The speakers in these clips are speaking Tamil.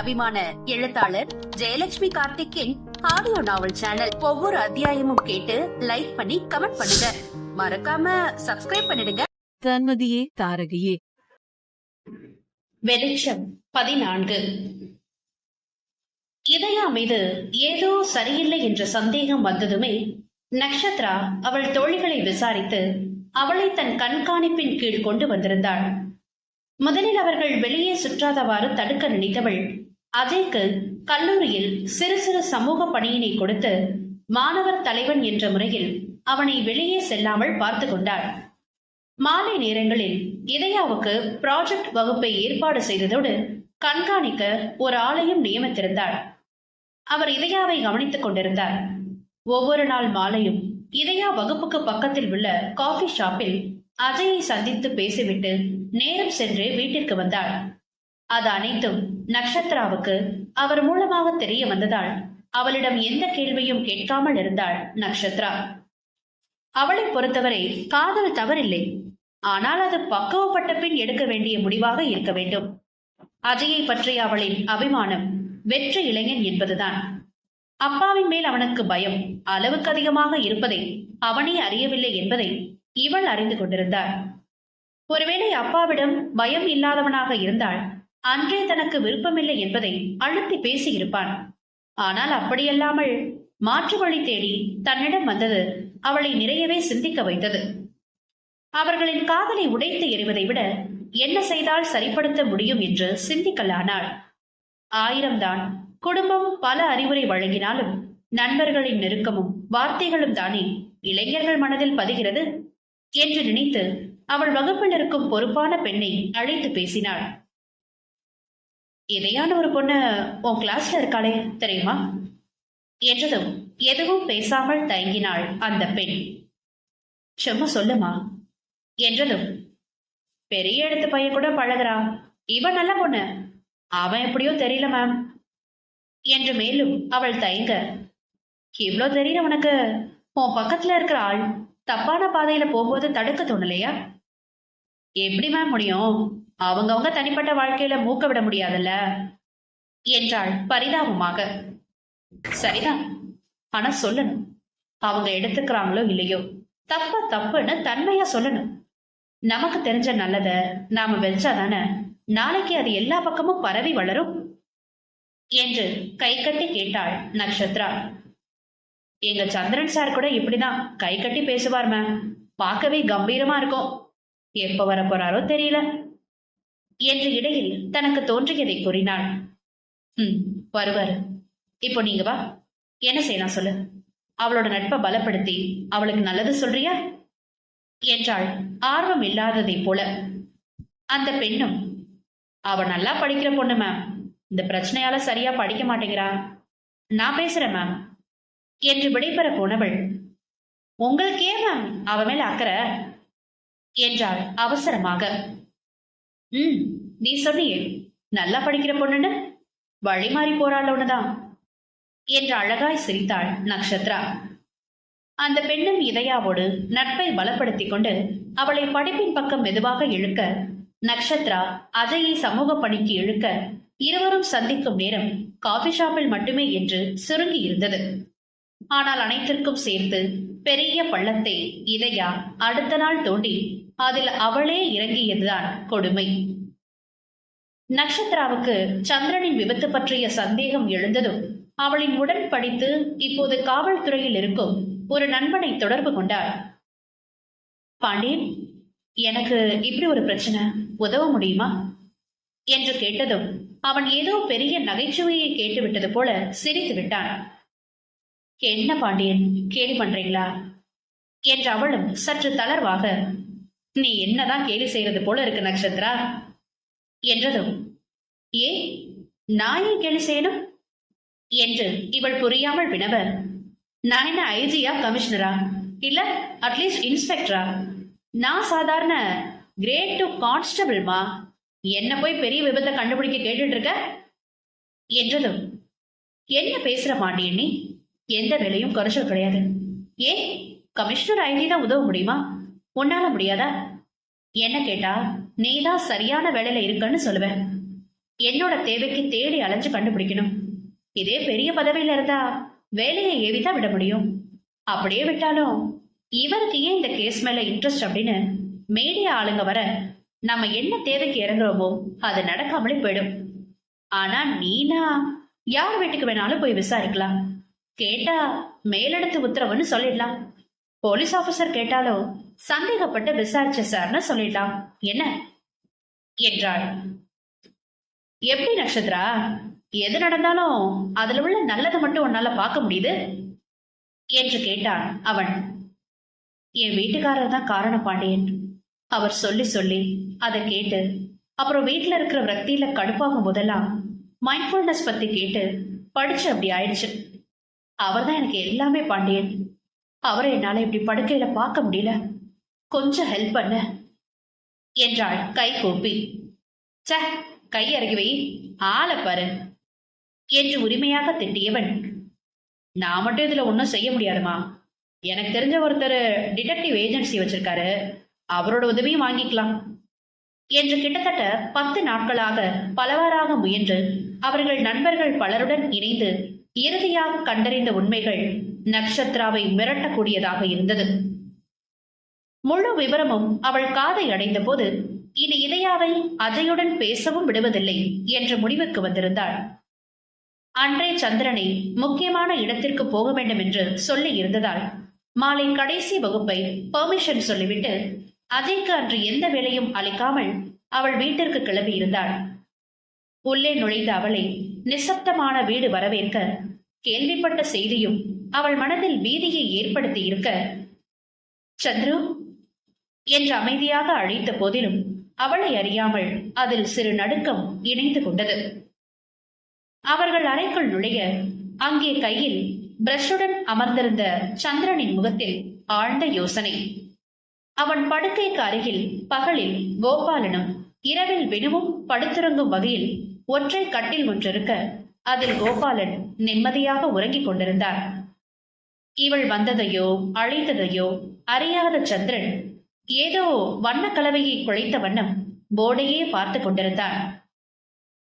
அபிமான எழுத்தாளர் ஜெயலட்சுமி கார்த்திக்கின் ஆடியோ நாவல் சேனல் ஒவ்வொரு அத்தியாயமும் கேட்டு லைக் பண்ணி கமெண்ட் பண்ணுங்க. மறக்காம சப்ஸ்கிரைப் பண்ணிடுங்க. தன்மதியே தாரகையே. வெளிச்சம் பதினான்கு. இதயா மீது ஏதோ சரியில்லை என்ற சந்தேகம் வந்ததுமே நக்ஷத்ரா அவள் தோழிகளை விசாரித்து அவளை தன் கண்காணிப்பின் கீழ் கொண்டு வந்திருந்தாள். முதலில் அவர்கள் வெளியே சுற்றாதவாறு தடுக்க நினைத்தவள் அஜய்க்கு கல்லூரியில் சிறு சிறு சமூக பணியினை கொடுத்து மாணவர் தலைவன் என்ற முறையில் அவனை வெளியே செல்லாமல் பார்த்து கொண்டாள் மாலை நேரங்களில் இதயாவுக்கு ப்ராஜெக்ட் வகுப்பை ஏற்பாடு செய்ததோடு கண்காணிக்க ஒரு ஆளையும் நியமித்திருந்தாள் அவர் இதயாவை கவனித்துக் கொண்டிருந்தார். ஒவ்வொரு நாள் மாலையும் இதயா வகுப்புக்கு பக்கத்தில் உள்ள காஃபி ஷாப்பில் அஜயை சந்தித்து பேசிவிட்டு நேரம் சென்று வீட்டிற்கு வந்தாள் அது அனைத்தும் நக்ஷத்ராவுக்கு அவர் மூலமாக தெரிய வந்ததால் அவளிடம் எந்த கேள்வியும் கேட்காமல் இருந்தாள் நக்ஷத்ரா அவளை பொறுத்தவரை காதல் தவறில்லை. ஆனால் அது பக்குவப்பட்ட பின் எடுக்க வேண்டிய முடிவாக இருக்க வேண்டும். அஜயை பற்றிய அவளின் அபிமானம் வெற்றி இளைஞன் என்பதுதான். அப்பாவின் மேல் அவனுக்கு பயம் அளவுக்கு அதிகமாக இருப்பதை அவனே அறியவில்லை என்பதை இவள் அறிந்து கொண்டிருந்தாள். ஒருவேளை அப்பாவிடம் பயம் இல்லாதவனாக இருந்தால் அன்றே தனக்கு விருப்பமில்லை என்பதை அழுத்தி பேசியிருப்பான். ஆனால் அப்படியல்லாமல் மாற்று வழி தேடி தன்னிடம் வந்தது அவளை நிறையவே சிந்திக்க வைத்தது. அவர்களின் காதலை உடைத்து எறிவதை விட என்ன செய்தால் சரிப்படுத்த முடியும் என்று சிந்திக்கலானாள். ஆயிரம்தான் குடும்பம் பல அறிவுரை வழங்கினாலும் நண்பர்களின் நெருக்கமும் வார்த்தைகளும் தானே இளைஞர்கள் மனதில் பதிகிறது? என்று நினைத்து அவள் வகுப்பில் இருக்கும் பொறுப்பான பெண்ணை அழைத்து பேசினாள். எதையான ஒரு பொண்ணு உன் கிளாஸ்ல இருக்காளே தெரியுமா? என்றதும் எதுவும் பேசாமல் தயங்கினாள் அந்த பெண். சும்மா சொல்லுமா என்றதும். பெரிய இடத்து பையன் கூட பழகுறா. இவன் நல்ல பொண்ணு. அவன் எப்படியோ தெரியல மேம் என்று மேலும் அவள் தயங்க. இவ்வளோ தெரியல உனக்கு. உன் பக்கத்துல இருக்கிற ஆள் தப்பான பாதையில போகும்போது தடுக்க தோணலையா? எப்படி மேம் முடியும்? அவங்கவங்க தனிப்பட்ட வாழ்க்கையில மூக்க விட முடியாதுல்ல? என்றாள் பரிதாபமாக. சரிதான். ஆனா சொல்லணும். அவங்க எடுத்துக்கிறாங்களோ இல்லையோ? தப்ப தப்புன்னு தன்மையா சொல்லணும். நமக்கு தெரிஞ்ச நல்லத நாம வெச்சாதானே நாளைக்கு அது எல்லா பக்கமும் பரவி வளரும்? என்று கை கட்டி கேட்டாள் நக்ஷத்ரா. எங்க சந்திரன் சார் கூட இப்படிதான். கை கட்டி பேசுவார் மேம் பார்க்கவே கம்பீரமா இருக்கும். எப்ப வர போறாரோ தெரியல. என்று இடையில் தனக்கு தோன்றியதை கூறினாள். ம் வருவாரு இப்போ நீங்க வா. என்ன செய்யலாம் சொல்லு. அவளோட நட்பை பலப்படுத்தி அவளுக்கு நல்லது சொல்றியா? என்றாள். ஆர்வம் இல்லாததை போல. அந்த பெண்ணும் அவ நல்லா படிக்கிற பொண்ணு மேம் இந்த பிரச்சனையால சரியா படிக்க மாட்டேங்கிறா. நான் பேசுறேன் மேம் என்று விடைபெற போனவள் உங்களுக்கே மேம் அவ மேல அக்கறை? என்றாள் அவசரமாக. ம். நீ சொன்னியே நல்லா படிக்கிற பொண்ணுன்னு? வழி மாறி போறாள் ஒண்ணுதான் என்று அழகாய் சிரித்தாள் நக்ஷத்ரா. அந்த பெண்ணும் இதயாவோடு நட்பை பலப்படுத்திக் கொண்டு அவளை படிப்பின் பக்கம் மெதுவாக இழுக்க நக்ஷத்ரா அஜயை சமூக பணிக்கு இழுக்க இருவரும் சந்திக்கும் நேரம் காஃபி ஷாப்பில் மட்டுமே என்று சுருங்கி இருந்தது. ஆனால் அனைத்திற்கும் சேர்த்து பெரிய பள்ளத்தை இதயா அடுத்த நாள் தோண்டி அதில் அவளே இறங்கியதுதான் கொடுமை. நக்ஷத்ராவுக்கு சந்திரனின் விபத்து பற்றிய சந்தேகம் எழுந்ததும் அவளின் உடன் படித்து இப்போது காவல்துறையில் இருக்கும் ஒரு நண்பனை தொடர்பு கொண்டாள். பாண்டியன் எனக்கு இப்படி ஒரு பிரச்சனை உதவ முடியுமா? என்று கேட்டதும் அவன் ஏதோ பெரிய நகைச்சுவையை கேட்டுவிட்டது போல சிரித்து விட்டான். என்ன பாண்டியன் கேலி பண்றீங்களா? என்று அவளும் சற்று தளர்வாக நீ என்னதான் கேலி செய்யறது போல இருக்கு நக்ஷத்ரா என்றதும் ஏ நான் ஏன் கேலி செய்யணும்? என்று இவள் புரியாமல் வினவ நான் என்ன ஐஜியா கமிஷனரா? இல்ல அட்லீஸ்ட் இன்ஸ்பெக்டரா? நான் சாதாரண கிரேட் டு கான்ஸ்டபிள்மா? என்ன போய் பெரிய விபத்தை கண்டுபிடிக்க கேட்டுட்டு இருக்க என்றதும் என்ன பேசுற மாண்டியன் நீ எந்த வேலையும் குறைச்சல் கிடையாது. ஏன்? கமிஷனர் ஐடி தான் உதவ முடியுமா? உன்னால முடியாதா? என்ன கேட்டா நீதான் சரியான வேலையில இருக்கன்னு சொல்லுவேன். என்னோட தேவைக்கு தேடி அலைஞ்சு கண்டுபிடிக்கணும். இதே பெரிய பதவியில இருந்தா வேலையை ஏவிதான் விட முடியும். அப்படியே விட்டாலும் இவருக்கு ஏன் இந்த கேஸ் மேல இன்ட்ரெஸ்ட் அப்படின்னு மீடியா ஆளுங்க வர நம்ம என்ன தேவைக்கு இறங்குறோமோ அது நடக்காமலே போயிடும். ஆனா நீனா யார் வீட்டுக்கு வேணாலும் போய் விசாரிக்கலாம். கேட்டா மேலெடுத்து உத்தரவுன்னு சொல்லிடலாம். போலீஸ் ஆபீசர் கேட்டாலும் சந்தேகப்பட்டு விசாரிச்ச சார்னு சொல்லிடலாம் என்ன? என்றாள். எப்படி நட்சத்திரா? எது நடந்தாலும் அதுல உள்ள நல்லதை மட்டும் உன்னால பார்க்க முடியுது? என்று கேட்டான் அவன். என் வீட்டுக்காரர் தான் காரண பாண்டியன் அவர் சொல்லி சொல்லி அதை கேட்டு அப்புறம் வீட்டுல இருக்கிற விரக்தியில கடுப்பாகும் போதெல்லாம் மைண்ட்ஃபுல்னஸ் பத்தி கேட்டு படிச்சு அப்படி ஆயிடுச்சு. அவர் தான் எனக்கு எல்லாமே பாண்டியன். அவரை என்னால இப்படி படுக்கையில பார்க்க முடியல. கொஞ்சம் ஹெல்ப் பண்ணு என்றாள் கை கூப்பி ச கை இறங்கி வை ஆளை பாரு என்று உரிமையாக திட்டியவன். நான் மட்டும் இதுல ஒன்றும் செய்ய முடியாதுமா. எனக்கு தெரிஞ்ச ஒருத்தர் டிடெக்டிவ் ஏஜென்சி வச்சிருக்காரு. அவரோட உதவியும் வாங்கிக்கலாம். என்று கிட்டத்தட்ட பத்து நாட்களாக பலவாறாக முயன்று அவர்கள் நண்பர்கள் பலருடன் இணைந்து இறுதியாக கண்டறிந்த உண்மைகள் நக்ஷத்ராவை மிரட்டக்கூடியதாக இருந்தது. முழு விவரமும் அவள் காதை அடைந்த போது இனி இளையாவை அஜயுடன் பேசவும் விடுவதில்லை என்ற முடிவுக்கு வந்திருந்தாள். அன்றே சந்திரனை முக்கியமான இடத்திற்கு போக வேண்டும் என்று சொல்லி இருந்ததால் மாலை கடைசி வகுப்பை பெர்மிஷன் சொல்லிவிட்டு அஜய்க்கு அன்று எந்த வேலையும் அளிக்காமல் அவள் வீட்டிற்கு கிளம்பி இருந்தாள். உள்ளே நுழைந்த அவளை நிசப்தமான வீடு வரவேற்க கேள்விப்பட்ட செய்தியும் அவள் மனதில் பீதியை ஏற்படுத்தி இருக்க சந்துரு என்று அமைதியாக அழைத்த போதிலும் அவளை அறியாமல் அதில் சிறு நடுக்கம் இணைந்து கொண்டது. அவர்கள் அறைக்குள் நுழைய அங்கே கையில் பிரஷுடன் அமர்ந்திருந்த சந்திரனின் முகத்தில் ஆழ்ந்த யோசனை. அவன் படுக்கைக்கு அருகில் பகலில் கோபாலனும் இரவில் வினுவும் படுத்துறங்கும் வகையில் ஒற்றை கட்டில் ஒன்றிருக்க அதில் கோபாலன் நிம்மதியாக உறங்கிக் கொண்டிருந்தார். இவள் வந்ததையோ அழைத்ததையோ அறியாத சந்திரன் ஏதோ வண்ண கலவையை குழைத்த வண்ணம் போர்டையே பார்த்து கொண்டிருந்தான்.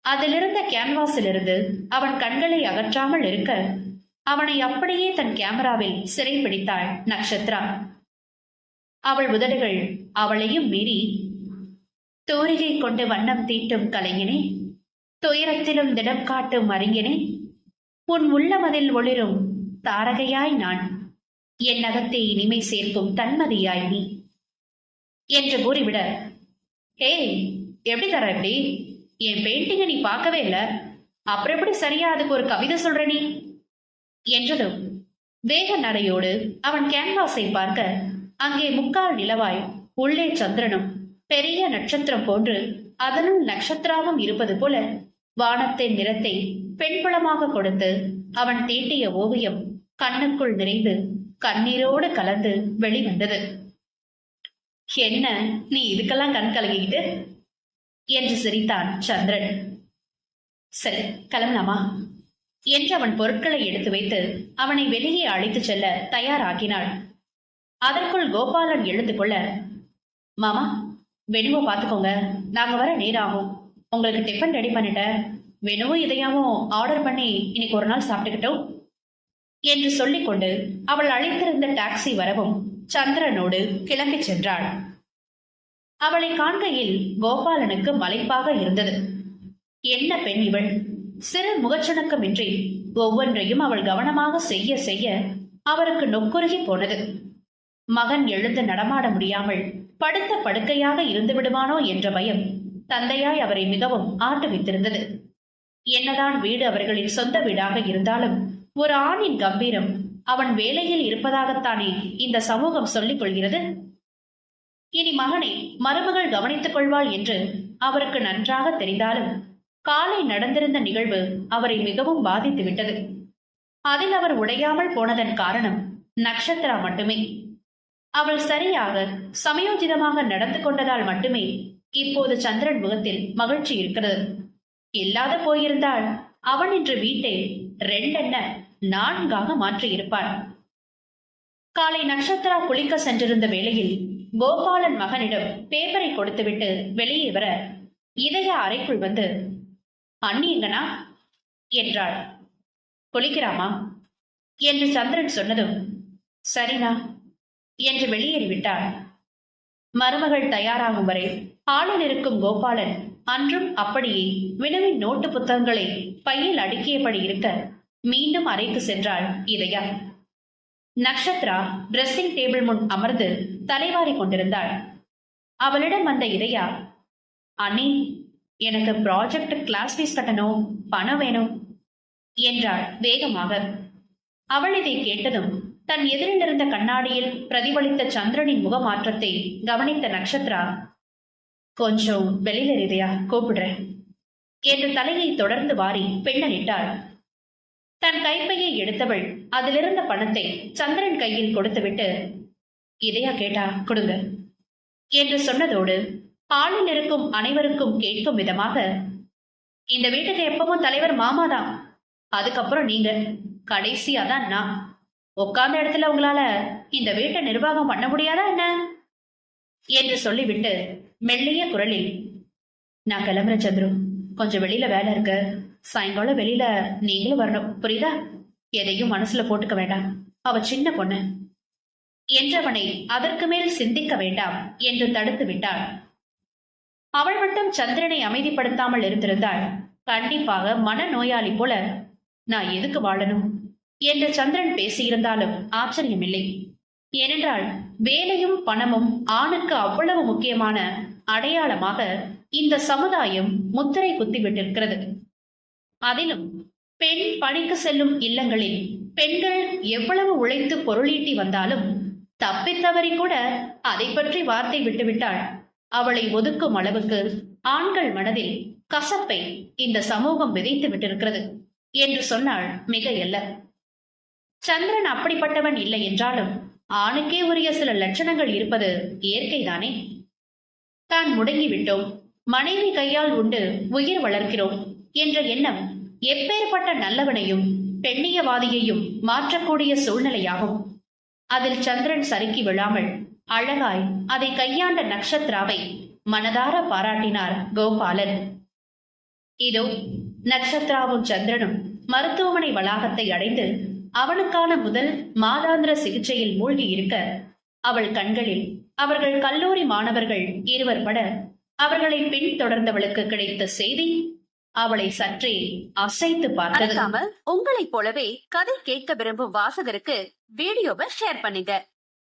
அதிலிருந்த கேன்வாஸிலிருந்து அவன் கண்களை அகற்றாமல் இருக்க அவனை அப்படியே தன் கேமராவில் சிறைப்பிடித்தாள் நக்ஷத்ரா. அவள் உதடுகள் அவளையும் மீறி தோரிகை கொண்டு வண்ணம் தீட்டும் கலைஞனே துயரத்திலும் திடம் காட்டும் அறிஞனே உன் உள்ளமதில் ஒளிரும் தாரகையாய் நான் என் அகத்தை இனிமை சேர்க்கும் தன்மதியாய் நீ. என்று கூறிவிட ஹே எப்படி தர எப்படி என் பெயிண்டிங்கை நீ பார்க்கவே இல்ல. அப்புறம் எப்படி சரியா அதுக்கு ஒரு கவிதை சொல்ற நீ? என்றதும் வேக நடையோடு அவன் கேன்வாஸை பார்க்க அங்கே முக்கால் நிலவாய் உள்ளே சந்திரனும் பெரிய நட்சத்திரம் போன்று அதனுள் நட்சத்திராவும் இருப்பது போல வானத்தின் நிறத்தை பெண்புலமாக கொடுத்து அவன் தீட்டிய ஓவியம் கண்ணுக்குள் நிறைந்து கண்ணீரோடு கலந்து வெளிவந்தது. என்ன நீ இதுக்கெல்லாம் கண் கலங்கிக்கிட்டு? என்று சிரித்தான் சந்திரன். சரி கிளம்பலாமா? என்று அவன் பொருட்களை எடுத்து வைத்து அவனை வெளியே அழைத்துச் செல்ல தயாராக்கினாள் அதற்குள் கோபாலன் எழுந்து கொள்ள மாமா வெணுவை பார்த்துக்கோங்க. நாங்க வர நேரம் ஆகும் உங்களுக்கு டிஃபன் ரெடி பண்ணிட்டேன். வெணுவும் இதையாவும் ஆர்டர் பண்ணி இன்னைக்கு ஒரு நாள் சாப்பிட்டுக்கிட்டோம். என்று சொல்லிக்கொண்டு அவள் அழைத்திருந்த டாக்ஸி வரவும் சந்திரனோடு கிளம்பி சென்றாள். அவளை காண்கையில் கோபாலனுக்கு மலைப்பாக இருந்தது. என்ன பெண் இவள்? சிறு முகச்சுணக்கமின்றி ஒவ்வொன்றையும் அவள் கவனமாக செய்ய செய்ய அவருக்கு நொக்குருகி போனது. மகன் எழுந்து நடமாட முடியாமல் படுத்த படுக்கையாக இருந்து விடுவானோ என்ற பயம் தந்தையாய் அவரை மிகவும் ஆட்டுவித்திருந்தது என்னதான் வீடு அவர்களின் சொந்த வீடாக இருந்தாலும் ஒரு ஆணின் கம்பீரம் அவன் வேலையில் இருப்பதாகத்தானே இந்த சமூகம் சொல்லிக் கொள்கிறது? இனி மகனை மருமகள் கவனித்துக் கொள்வாள் என்று அவருக்கு நன்றாக தெரிந்தாலும் காலை நடந்திருந்த நிகழ்வு அவரை மிகவும் பாதித்து விட்டது. அதில் அவர் உடையாமல் போனதன் காரணம் நக்ஷத்ரா மட்டுமே. அவள் சரியாக சமயோஜிதமாக நடந்து கொண்டதால் மட்டுமே இப்போது சந்திரன் முகத்தில் மகிழ்ச்சி இருக்கிறது. இல்லாத போயிருந்தால் அவன் இன்று வீட்டை ரெண்டென்ன நான்காக மாற்றியிருப்பார் காலை நட்சத்திரா குளிக்க சென்றிருந்த வேளையில் கோபாலன் மகனிடம் பேப்பரை கொடுத்துவிட்டு வெளியே வர இதய அறைக்குள் வந்து அண்ணி எங்கனா என்றாள். குளிக்கிறாமா? என்று சந்திரன் சொன்னதும் சரினா என்று வெளியேறிவிட்டாள் மருமகள் தயாராகும் வரை ஆளில் இருக்கும் கோபாலன் அன்றும் அப்படியே வினவின் நோட்டு புத்தகங்களை பையில் அடுக்கியபடி இருக்க மீண்டும் அறைக்கு சென்றாள் இதயா. நக்ஷத்ரா ட்ரெஸ்ஸிங் டேபிள் முன் அமர்ந்து தலைவாரி கொண்டிருந்தாள். அவளிடம் வந்த இதயா அண்ணி எனக்கு ப்ராஜெக்ட் கிளாஸ் ஃபீஸ் கட்டணும் பணம் வேணும் என்றாள் வேகமாக. அவள் இதை கேட்டதும் தன் எதிரில் இருந்த கண்ணாடியில் பிரதிபலித்த சந்திரனின் முகமாற்றத்தை கவனித்த நக்ஷத்ரா கொஞ்சம் வெளியில இதயா கூப்பிடுறேன் என்று தலையை தொடர்ந்து வாரி பெண்ணனிட்டாள் தன் கைப்பையை எடுத்தவள் அதிலிருந்த பணத்தை சந்திரன் கையில் கொடுத்துவிட்டு இதையா கேட்டா? கொடுங்க. என்று சொன்னதோடு ஹாலில் இருக்கும் அனைவருக்கும் கேட்கும் விதமாக இந்த வீட்டுக்கு எப்பவும் தலைவர் மாமாதான் அதுக்கப்புறம் நீங்க. கடைசியா தான் நான். உட்கார்ந்த இடத்துல உங்களால இந்த வீட்டை நிர்வாகம் பண்ண முடியாதா என்ன? என்று சொல்லிவிட்டு மெல்லிய குரலில் நான் கிளம்புறேன் சந்துரு. கொஞ்சம் வெளியில வேலை இருக்கு. சாயங்காலம் வெளியில நீங்களும் வரணும். புரியுதா? எதையும் மனசுல போட்டுக்க வேண்டாம். அவ சின்ன பொண்ணு. என்றவனை அதற்கு மேல் சிந்திக்க வேண்டாம் என்று தடுத்து விட்டாள். அவள் மட்டும் சந்திரனை அமைதிப்படுத்தாமல் இருந்திருந்தாள். கண்டிப்பாக மனநோயாளி போல நான் எதுக்கு வாழணும்? என்று சந்திரன் பேசியிருந்தாலும் ஆச்சரியமில்லை. ஏனென்றால் வேலையும் பணமும் ஆணுக்கு அவ்வளவு முக்கியமான அடையாளமாக இந்த சமுதாயம் முத்திரை குத்திவிட்டிருக்கிறது. அதிலும் பெண் பணிக்கு செல்லும் இல்லங்களில் பெண்கள் எவ்வளவு உழைத்து பொருளீட்டி வந்தாலும் தப்பித்தவரி கூட அதை பற்றி வார்த்தை விட்டுவிட்டாள் அவளை ஒதுக்கும் அளவுக்கு ஆண்கள் மனதில் கசப்பை இந்த சமூகம் விதைத்து விட்டிருக்கிறது என்று சொன்னால் மிகையல்ல. சந்திரன் அப்படிப்பட்டவன் இல்லை என்றாலும் ஆணுக்கே உரிய சில லட்சணங்கள் இருப்பது இயற்கைதானே? தான் முடங்கிவிட்டோம். மனைவி கையால் உண்டு உயிர் வளர்க்கிறோம் என்ற எண்ணம் எப்பேற்பட்ட நல்லவனையும் பெண்ணியவாதியையும் மாற்றக்கூடிய சூழ்நிலையாகும். அதில் சந்திரன் சறுக்கி விழாமல் அழகாய் அதை கையாண்ட நக்ஷத்ராவை மனதார பாராட்டினார் கோபாலன். இதோ நட்சத்திராவும் சந்திரனும் மருத்துவமனை வளாகத்தை அடைந்து அவனுக்கான முதல் மாதாந்திர சிகிச்சையில் மூழ்கி இருக்க அவள் கண்களில் அவர்கள் கல்லூரி மாணவர்கள் இருவர் பட அவர்களை பின்தொடர்ந்தவளுக்கு கிடைத்த செய்தி அவளை சற்றே அசைத்து பார்த்தது. உங்களைப் போலவே கதை கேட்க விரும்பும் வாசகருக்கு வீடியோவை ஷேர் பண்ணுங்க.